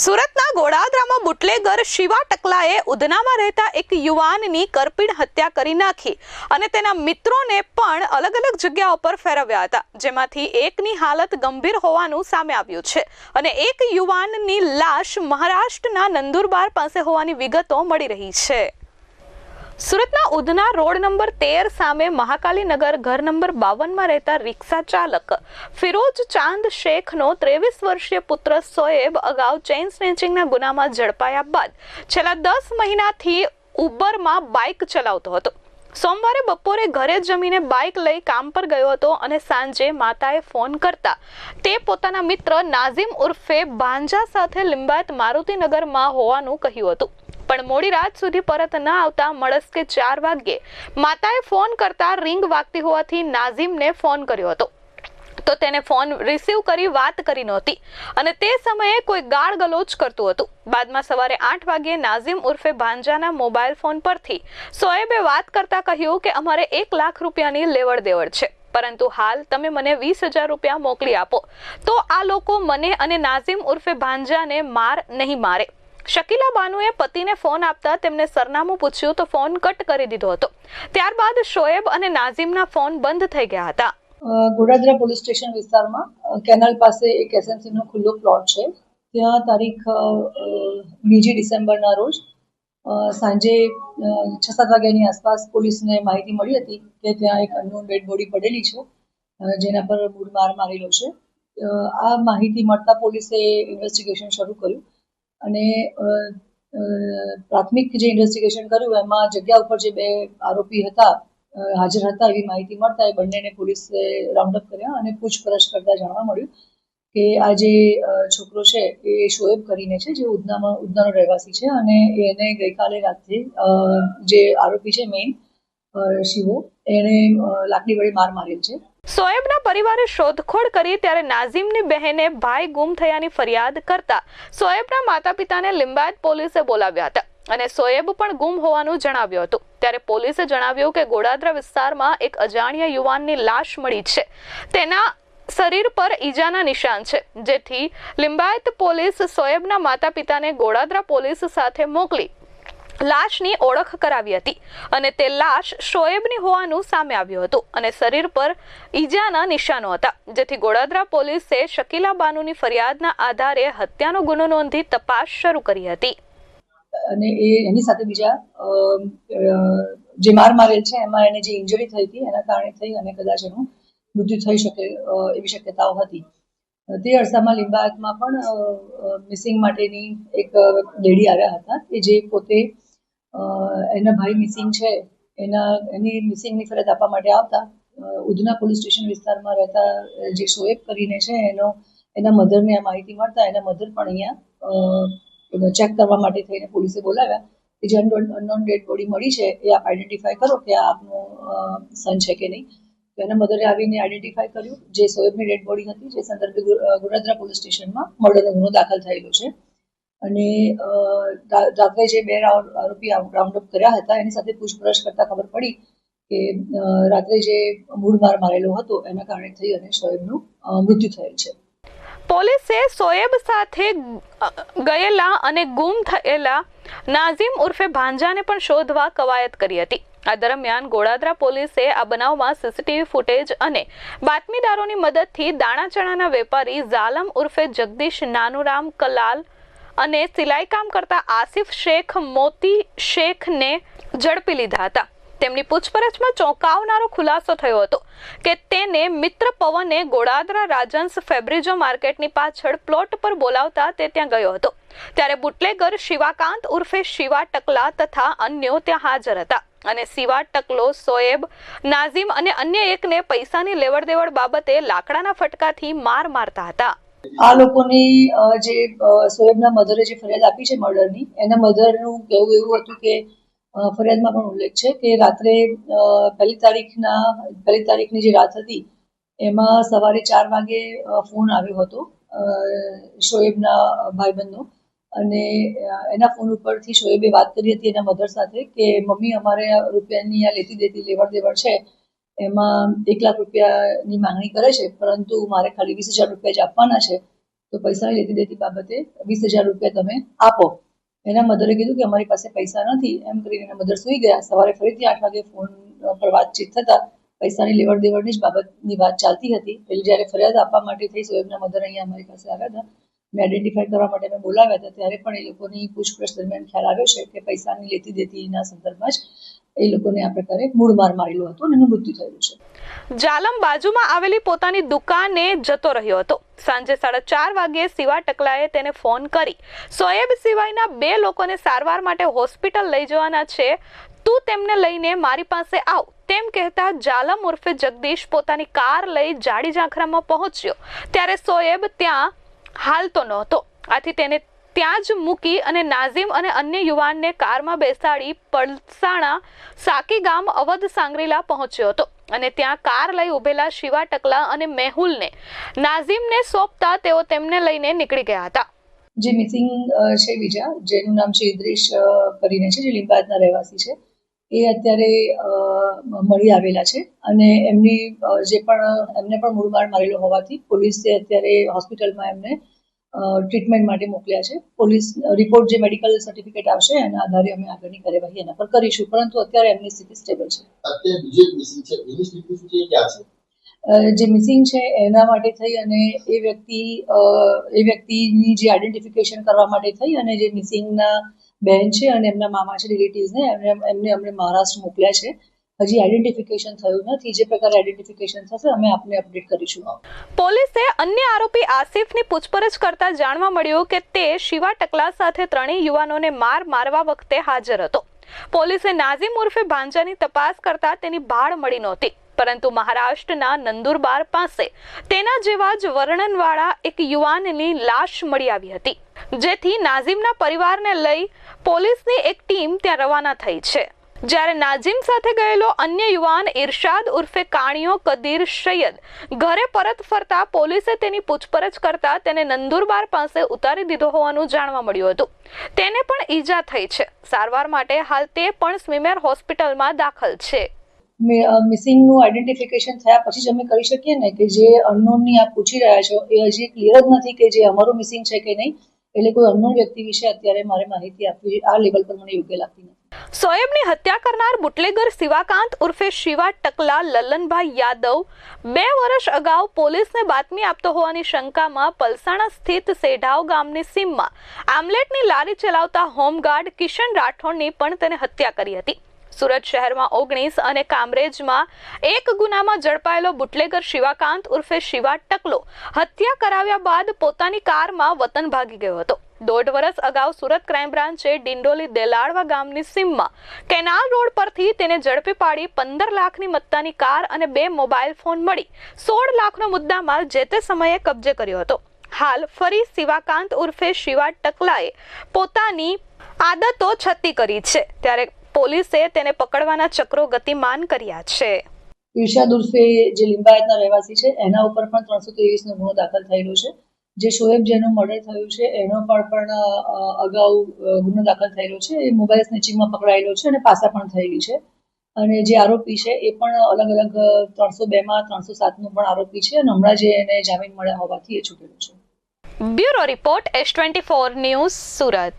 સુરતના ગોડાદરામાં બુટલેગર શિવા ટકલાએ ઉધનામાં રહેતા એક યુવાનની કરપીણ હત્યા કરી નાખી અને તેના મિત્રોને પણ અલગ અલગ જગ્યાઓ પર ફેરવ્યા હતા, જેમાંથી એકની હાલત ગંભીર હોવાનું સામે આવ્યું છે અને એક યુવાનની લાશ મહારાષ્ટ્રના નંદુરબાર પાસે હોવાની વિગતો મળી રહી છે. સુરતના ઉધના રોડ નંબર તેર સામે મહાકાલીનગર ઘર નંબર બાવનમાં રહેતા રિક્ષા ચાલક ફિરોજ ચાંદ શેખનો ત્રેવીસ વર્ષીય પુત્ર સોએબ અગાઉ ચેઇન સ્નેચિંગના ગુનામાં ઝડપાયા બાદ છેલ્લા દસ મહિનાથી ઉબરમાં બાઇક ચલાવતો હતો. સોમવારે બપોરે ઘરે જમીને બાઇક લઈ કામ પર ગયો હતો અને સાંજે માતાએ ફોન કરતા તે પોતાના મિત્ર નાઝીમ ઉર્ફે ભાંજા સાથે લિંબાયત મારુતિનગરમાં હોવાનું કહ્યું હતું. પણ મોડી રાત સુધી પરત ન આવતા મળસ્કે ચાર વાગ્યે માતાએ ફોન કરતા રિંગ વાગતી હોવાથી નાઝીમને ફોન કર્યો હતો. તો તેને ફોન રિસીવ કરી વાત કરી નહોતી અને તે સમયે કોઈ ગાળ ગલોચ કરતું હતું. બાદમાં સવારે આઠ વાગ્યે નાઝીમ ઉર્ફે ભાંજાના મોબાઈલ ફોન પરથી સોએબે વાત કરતા કહ્યું કે અમારે એક લાખ રૂપિયાની લેવડ દેવડ છે. પરંતુ હાલ તમે મને વીસ હજાર રૂપિયા મોકલી આપો. તો આ લોકો મને અને નાઝીમ ઉર્ફે ભાંજાને માર નહીં મારે. શકીલા બાનુએ પતિને ફોન આપતા તેમને સરનામું પૂછ્યું તો ફોન કટ કરી દીધો હતો. ત્યારબાદ શોએબ અને નાઝીમના ફોન બંધ થઈ ગયા હતા. ગોડાદરા પોલીસ સ્ટેશન વિસ્તારમાં કેનલ પાસે એક એસએમસી નો ખુલ્લો પ્લોટ છે. ત્યાં તારીખ બીજી ડિસેમ્બરના રોજ સાંજે છ સાત વાગ્યાની આસપાસ પોલીસને માહિતી મળી હતી કે ત્યાં એક અનનોન ડેડ બોડી પડેલી છે જેના પર મૂળ માર મારેલો છે. આ માહિતી મળતા પોલીસે ઇન્વેસ્ટિગેશન શરૂ કર્યું. અને પ્રાથમિક જે ઇન્વેસ્ટિગેશન કર્યું, એમાં જગ્યા ઉપર જે બે આરોપી હતા હાજર હતા એવી માહિતી મળતા એ બંનેને પોલીસે રાઉન્ડ અપ કર્યા અને પૂછપરછ કરતા જાણવા મળ્યું કે આ જે છોકરો છે એ શોએબ કરીને છે, જે ઉધનામાં, ઉધનાનો રહેવાસી છે અને એને ગઈકાલે રાત્રે જે આરોપી છે મેઇન શિવો, એને લાકડી વડે માર મારેલ છે. સોએબના પરિવારે શોધખોળ કરી ત્યારે નાઝીમની બહેને ભાઈ ગુમ થયાની ફરિયાદ કરતા સોએબના માતા પિતાને લિંબાયત પોલીસે બોલાવ્યા હતા અને સોએબ પણ ગુમ હોવાનું જણાવ્યું હતું. ત્યારે પોલીસે જણાવ્યું કે ગોડાદરા વિસ્તારમાં એક અજાણ્યા યુવાનની લાશ મળી છે. તેના શરીર પર ઈજાના નિશાન છે. જેથી લિંબાયત પોલીસ સોએબના માતા પિતાને ગોડાદરા પોલીસ સાથે મોકલી લાશની ઓળખ કરાવી હતી અને તે લાશ શોએબની હોવાનું સામે આવ્યું હતું અને શરીર પર ઈજાના નિશાનો હતા, જેથી ગોડાદરા પોલીસે શકીલા બાનુની ફરિયાદના આધારે હત્યાનો ગુનો નોંધી તપાસ શરૂ કરી હતી. અને એ એની સાથે બીજા જે માર મારેલ છે, એમાં એને જે ઇન્જરી થઈ હતી, એના કારણે થઈ અને કદાચ એનું મૃત્યુ થઈ શકે એવી શક્યતાઓ હતી. તે અરસામાં લિંબાયતમાં પણ મિસિંગ માટેની એક લેડી આવ્યા હતા, કે જે પોતે એના ભાઈ મિસિંગ છે. એના, એની મિસિંગની ફરિયાદ આપવા માટે આવતા. ઉધના પોલીસ સ્ટેશન વિસ્તારમાં રહેતા જે શોએબ કરીને છે, એનો, એના મધરને આ માહિતી મળતા એના મધર પણ અહીંયા ચેક કરવા માટે થઈને પોલીસે બોલાવ્યા કે જે અનનોન ડેડ બોડી મળી છે, એ આપ આઈડેન્ટિફાય કરો કે આ આપનું સન છે કે નહીં. તો એના મધરે આવીને આઈડેન્ટિફાય કર્યું. જે સોએબની ડેડ બોડી હતી, જે સંદર્ભે ગુરદ્રા પોલીસ સ્ટેશનમાં મર્ડરનો ગુનો દાખલ થયેલો છે. અને અ, જે બે આરોપી રાઉન્ડ અપ કર્યા હતા એની સાથે પૂછપરછ કરતા ખબર પડી કે રાત્રે જે મૂળ માર મારેલો હતો એના કારણે થઈ અને શોએબનું મૃત્યુ થયેલ છે. પોલીસે સોએબ સાથે ગયેલા અને ગુમ થયેલા નાઝીમ ઉર્ફે ભાંજાને પણ શોધવા કવાયત કરી હતી. આ દરમિયાન ગોળાદરા પોલીસે આ બનાવમાં સીસીટીવી ફૂટેજ અને બાતમીદારોની મદદથી દાણા ચણાના વેપારી ઝાલમ ઉર્ફે જગદીશ નાનુરામ કલાલ અને સિલાઈ કામ કરતા આસિફ શેખ, મોતી શેખને ઝડપી લીધા હતા. તેમની પૂછપરછમાં ચોંકાવનારો ખુલાસો થયો હતો કે તેને મિત્ર પવને ગોડાદરા રાજન્સ ફેબ્રિજો માર્કેટની પાછળ પ્લોટ પર બોલાવતા તે ત્યાં ગયો હતો. ત્યારે બુટલેગર શિવાકાંત ઉર્ફે શિવા ટકલા તથા અન્યો ત્યાં હાજર હતા અને શિવા ટકલો, સોએબ, નાઝીમ અને અન્ય એકને પૈસાની લેવડ દેવડ બાબતે લાકડાના ફટકાથી માર મારતા હતા. આ લોકોની જે સોએબના મધરે જે ફરિયાદ આપી છે મર્ડરની, એના મધરનું કહેવું એવું હતું કે ફરિયાદમાં પણ ઉલ્લેખ છે કે રાત્રે પહેલી તારીખના, પહેલી તારીખની જે રાત હતી, એમાં સવારે ચાર વાગે ફોન આવ્યો હતો શોએબના ભાઈબંધનો. અને એના ફોન ઉપરથી શોએબે વાત કરી હતી એના મધર સાથે કે, મમ્મી, અમારે રૂપિયાની આ લેતી દેતી લેવડ દેવડ છે એમાં એક લાખ રૂપિયાની માંગણી કરે છે, પરંતુ મારે ખાલી વીસ હજાર રૂપિયા જ આપવાના છે, તો પૈસાની લેતી દેતી બાબતે? વીસ હજાર રૂપિયા તમે આપો. એના મધરે કીધું કે અમારી પાસે પૈસા નથી, એમ કરીને એના મધર સુઈ ગયા. સવારે ફરીથી આઠ વાગે ફોન પર વાતચીત થતા પૈસાની લેવડ દેવડની જ બાબતની વાત ચાલતી હતી. પેલી જ્યારે ફરિયાદ આપવા માટે થઈ સોએબના મધર અહીંયા અમારી પાસે આવ્યા હતા. મેં આઈડેન્ટિફાઈ કરવા માટે મેં બોલાવ્યા હતા, ત્યારે પણ એ લોકોની પૂછપરછ દરમિયાન ખ્યાલ આવ્યો છે કે પૈસાની લેતી દેતીના સંદર્ભમાં જ એ લોકોને આ પ્રકારે મૂળ માર મારેલો હતો અને મૃત્યુ થયું છે. જાલમ બાજુમાં આવેલી પોતાની દુકાને જતો રહ્યો હતો. સાંજે સાડા ચાર વાગ્યે સિવા ટકલાએ તેને ફોન કરી, સોએબ સિવાયના બે લોકોને સારવાર માટે હોસ્પિટલ લઈ જવાના છે. તું તેમને લઈને મારી પાસે આવ. તેમ કહેતા જાલમ ઉર્ફે જગદીશ પોતાની કાર લઈ જાડી ઝાંખરામાં પહોંચ્યો. ત્યારે સોએબ ત્યાં હાલતો નહોતો. આથી તેને ત્યાં જ મૂકી અને નાઝીમ અને અન્ય યુવાનને કારમાં બેસાડી પલસાણા સાકી ગામ અવધ સાંગરીલા પહોંચ્યો હતો. અને ત્યાં કાર લઈ ઉભેલા શિવા ટકલા અને મેહુલને નાઝીમને સોંપતા તેઓ તેમને લઈને નીકળી ગયા હતા. જે મિસિંગ છે બીજા, જેનું નામ છે ઇદ્રીશ કરીને છે, જે લીંબાયતના રહેવાસી છે, એ અત્યારે મળી આવેલા છે. અને એમની જે પણ, એમને પણ મૂળમાર મારેલો હોવાથી પોલીસે અત્યારે હોસ્પિટલમાં એમને ટ્રીટમેન્ટ માટે મોકલ્યા છે. પોલીસ રિપોર્ટ જે મેડિકલ સર્ટિફિકેટ આવશે એના આધારે અમે આગળની કાર્યવાહી એના પર કરીશું. પરંતુ અત્યારે એમની સ્થિતિ સ્ટેબલ છે. જે મિસિંગ છે એના માટે થઈ અને એ વ્યક્તિ એ વ્યક્તિની જે આઈડેન્ટિફિકેશન કરવા માટે થઈ અને જે મિસિંગના બેન છે અને એમના મામા છે રિલેટિવ્સને એમને એમને અમને મહારાષ્ટ્ર મોકલ્યા છે. હજી આઈડેન્ટિફિકેશન થયું નથી. જે પ્રકારે આઈડેન્ટિફિકેશન થશે, અમે આપને અપડેટ કરીશું. પોલીસે અન્ય આરોપી આસિફની પૂછપરછ કરતા જાણવા મળ્યું કે તે શિવા ટકલા સાથે ત્રણેય યુવાનોને માર મારવા વખતે હાજર હતો. પોલીસે નાઝીમ ઉર્ફે ભાંજાની તપાસ કરતા તેની ભાળ મળી નહોતી, પરંતુ મહારાષ્ટ્રના નંદુરબાર પાસે તેના જેવા જ વર્ણનવાળા એક યુવાનની લાશ મળી આવી હતી, જેથી નાઝીમના પરિવારને લઈ પોલીસની એક ટીમ ત્યાં રવાના થઈ છે. જ્યારે નાઝીમ સાથે ગયેલો અન્ય યુવાન ઇરશાદ ઉર્ફે કાણિયો કદીર સૈયદ ઘરે પરત ફરતા પોલીસે તેની પૂછપરછ કરતા તેને નંદુરબાર પાસે ઉતારી દીધો હોવાનું જાણવા મળ્યું હતું. તેને પણ ઈજા થઈ છે. સારવાર માટે હાલ તે પણ સ્મીમેર હોસ્પિટલમાં દાખલ છે. મિસિંગનું આઈડેન્ટિફિકેશન થયા પછી જ અમે કરી શકીએ ને કે જે અનનોનની આપ પૂછી રહ્યા છો, એ હજી ક્લિયર જ નથી કે જે અમારું મિસિંગ છે કે નહીં, એટલે કોઈ અનનોન વ્યક્તિ વિશે અત્યારે મારે માહિતી આપવી, આ લેવલ પર મને યોગ્ય લાગતી નથી. સોએબની હત્યા કરનાર બુટલેગર શિવાકાંત ઉર્ફે શિવા ટકલા લલનભાઈ યાદવ બે વર્ષ અગાઉ પોલીસને બાતમી આપતો હોવાની શંકામાં પલસાણા સ્થિત સેઢાવ ગામની સીમમાં આમલેટની લારી ચલાવતા હોમગાર્ડ કિશન રાઠોડની પણ તેને હત્યા કરી હતી. સુરત શહેરમાં ઓગણીસ અને કામરેજમાં એક ગુનામાં ઝડપાયેલો બુટલેગર શિવાકાંત ઉર્ફે શિવા ટકલો હત્યા કરાવ્યા બાદ પોતાની કારમાં વતન ભાગી ગયો હતો. દોઢ વર્ષ અગાઉ સુરત ક્રાઇમ બ્રાન્ચે ડિંડોલી દેલાડવા ગામની સીમમાં કેનાલ રોડ પરથી તેને ઝડપી પાડી પંદર લાખની મત્તાની કાર અને બે મોબાઈલ ફોન મળી. સોળ લાખનો મુદ્દામાલ જે તે સમયે કબજે કર્યો હતો. હાલ ફરી શિવાકાંત ઉર્ફે શિવા ટકલાએ પોતાની આદતો છતી કરી છે. ત્યારે પોલીસે તેને પકડવાના ચક્રો ગતિમાન કર્યા છે. ઈર્ષાદ ઉર્ફે જે લિંબાયતના રહેવાસી છે, એના ઉપર પણ ત્રણસો ત્રેવીસનો ગુનો દાખલ થયેલો છે. જે શોએબ જેનું મર્ડર થયું છે, એનો પણ પણ અગાઉ ગુનો દાખલ થયેલો છે. એ મોબાઈલ સ્નેચિંગમાં પકડાયેલો છે અને પાસા પણ થયેલી છે. અને જે આરોપી છે, એ પણ અલગ અલગ ત્રણસો બેમાં ત્રણસો સાતનો પણ આરોપી છે અને હમણાં જે એને જામીન મળ્યા હોવાથી એ છૂટેલો છે. Bureau report S twenty four news Surat.